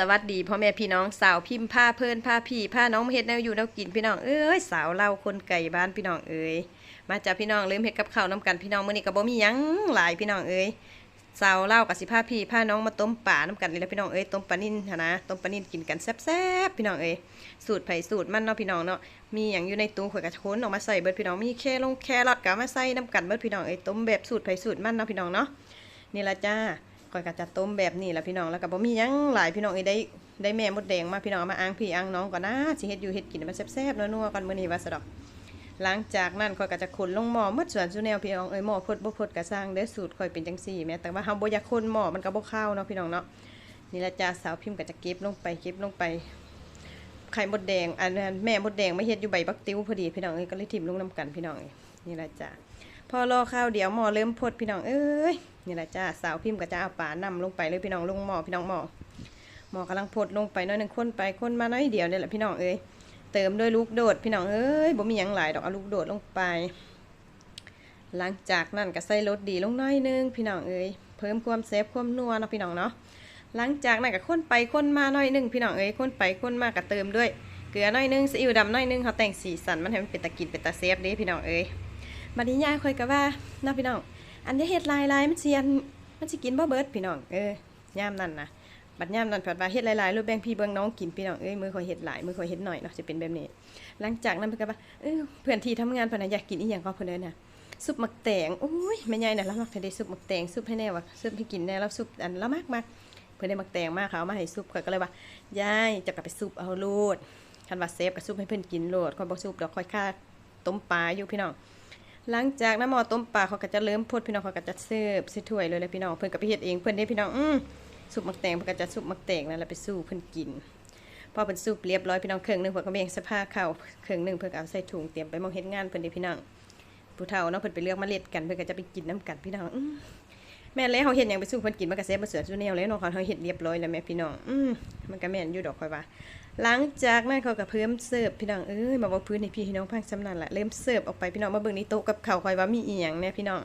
สวัสดีพ่อแม่พี่น้องสาวพิมพ์ผ้าเพิ่นผ้าพี่ผ้าน้องเฮ็ดแนวอยู่แนวกินพี่น้องเอ้ยสาวเล่าคนไก่บ้านพี่น้องเอ้ยมาจากพี่น้องลืมเฮ็ดกับข้าวน้ำกันพี่น้องมื้อนี้ก็บ่มีหยังหลายพี่น้องเอ้ยสาวเล่ากับสิผ้าพี่ผ้าน้องมาต้มป่าน้ำกันนี่แหละพี่น้องเอ้ยต้มปลานิ่นนะต้มปลานิ่นกินกันแซ่บๆพี่น้องเอ้ยสูตรไผสูตรมันเนาะพี่น้องเนาะมีหยังอยู่ในตู้ข่อยก็ค้นออกมาใส่เบิดพี่น้องมีแค่ลงแครอทก็เอามาใส่น้ำกันเบิดพี่น้องเอ้ยต้มแบบสูตรไผสูตรมันเนาะพี่น้องเนาะนี่ละจ้า ก่อยก็จะต้มแบบนี้แหละพี่น้องแล้วก็บ่มีหยังหลายพี่น้องเอ้ยได้ได้แม่มดแดงมาพี่น้องมาอ้างพี่อ้างน้องก่อนนะสิเฮ็ดอยู่เฮ็ดกินมันแซ่บๆนัวๆกันมื้อนี้ว่าซะดอก หลังจากนั้นข่อยก็จะคนลงหม้อหมดส่วนสุแนวพี่น้องเอ้ยหม้อพดบ่พดก็สร้างเด้อสูตรข่อยเป็นจังซี่แม้แต่ว่าเฮาบ่อยากคนหม้อมันก็บ่เข้าเนาะพี่น้องเนาะนี่ละจ้าสาวพิมพ์ก็จะเก็บลงไปเก็บลงไปไข่มดแดงอันนั้นแม่มดแดงไม่เฮ็ดอยู่ใบบักติ้วพอดีพี่น้องเอ้ยก็เลยทิ่มลงนํกันพี่น้องเอ้ยนี่ละจ้า พอรอข้าวเดี๋ยวหม้อเริ่มพดพี่น้องเอ้ยนี่แหละจ้าสาวพิมพ์ก็จะเอาปลานำลงไปเลยพี่น้องลงหม้อพี่น้องหม้อหม้อกำลังพดลงไปน้อยหนึ่งคนไปคนมาน้อยเดียวนี่แหละพี่น้องเอ้ยเติมด้วยลูกโดดพี่น้องเอ้ยบ่มีหยังหลายดอกเอาลูกโดดลงไป หลังจากนั้นก็ใส่รสดีลงน้อยหนึงพี่น้องเอ้ยเพิ่มความแซ่บความนัวเนาะพี่น้องเนาะหลังจากนั้นก็คนไปคนมาน้อยหนึงพี่น้องเอ้ยคนไปคนมาก็เติมด้วยเกลือน้อยหนึงซีอิ๊วดำน้อยหนึงเขาแต่งสีสันมันให้มันเป็นตะกินเป็นตาแซ่บเด้พี่น้องเอ้ย บัดนี้ยายค่อยก็ว่าน้าพี่น้อง อันจะเฮ็ดลายลายมันสิอันมันสิกินบ่เบิดพี่น้องเออยามนั้นนะบัดยามนั้นผัดว่าเฮ็ดหลายรูปแบ่งพี่เบิ่งน้องกินพี่น้องเอ้ยมือค่อยเฮ็ดหลายมือค่อยเฮ็ดหน่อยเนาะจะเป็นแบบนี้ หลังจากนั้นเพิ่นก็ว่าเออเพื่อนที่ทำงานเพิ่นน่ะอยากกินอีหยังก็เพิ่นเด้อน่ะซุปหมักแตงอุ้ยแม่ใหญ่น่ะเรามักได้ซุปหมักแตงซุปให้แน่ว่าซุปให้กินแน่แล้วซุปอันละมากมากเพิ่นได้หมักแตงมาเขาเอามาให้ซุปข้อยก็เลยว่ายายจะกลับไปซุปเอาโลดคันว่าเซฟก็ซุปให้เพิ่นกินโลดคอยบ่ซุปดอกคอยค่าต้มปลาอยู่พี่น้อง หลังจากน้ำหมอต้มปลาเขาก็จะเริ่มพดพี่น้องเขาก็จะเสิร์ฟใส่ถ้วยเลยเลยพี่น้องเพื่อนก็ไปเฮ็ดเองเพื่อนได้พี่น้องอืมซุปมักแตงเพิ่นก็จะซุปมักแตงนั่นแหละไปสู้เพื่อนกินพอเพิ่นสุกเรียบร้อยพี่น้องเครื่องหนึ่งเพิ่นก็แบ่งเสภาข้าวเครื่องหนึ่งเพิ่นก็เอาใส่ถุงเตรียมไปมองเฮ็ดงานเพื่อนได้พี่น้องผู้เฒ่าเนาะเพื่อนไปเลือกเล็ดกันเพิ่นก็จะไปกินน้ำกันพี่น้องอืม แม่นแล้วเฮาเฮ็ดหยังไปสู้เพิ่นกินมันก็แซ่บบ่เสือซุแนวแล้วเนาะเขาเฮาเฮ็ดเรียบร้อยแล้วแม่พี่น้องอืมมันก็แม่นอยู่ดอกค่อยว่า หลังจากนั้นเขาก็เพิ่มเสิร์ฟพี่น้องเอ้ยมาบอกพื้นให้พี่น้องพังสำนันละเริ่มเสิร์ฟออกไปพี่น้องมาเบิ่งนี่โต๊ะกับข้าวคอยว่ามีอีหยังเนี่ยพี่น้อง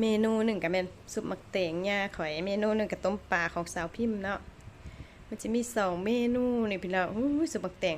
เมนูหนึ่งก็เป็นซุปมักเตงย่าข่อยเมนูหนึ่งก็ต้มปลาของสาวพิมพ์เนาะมันจะมีสองเมนูนี่พี่น้องอู้ยซุปมักเตง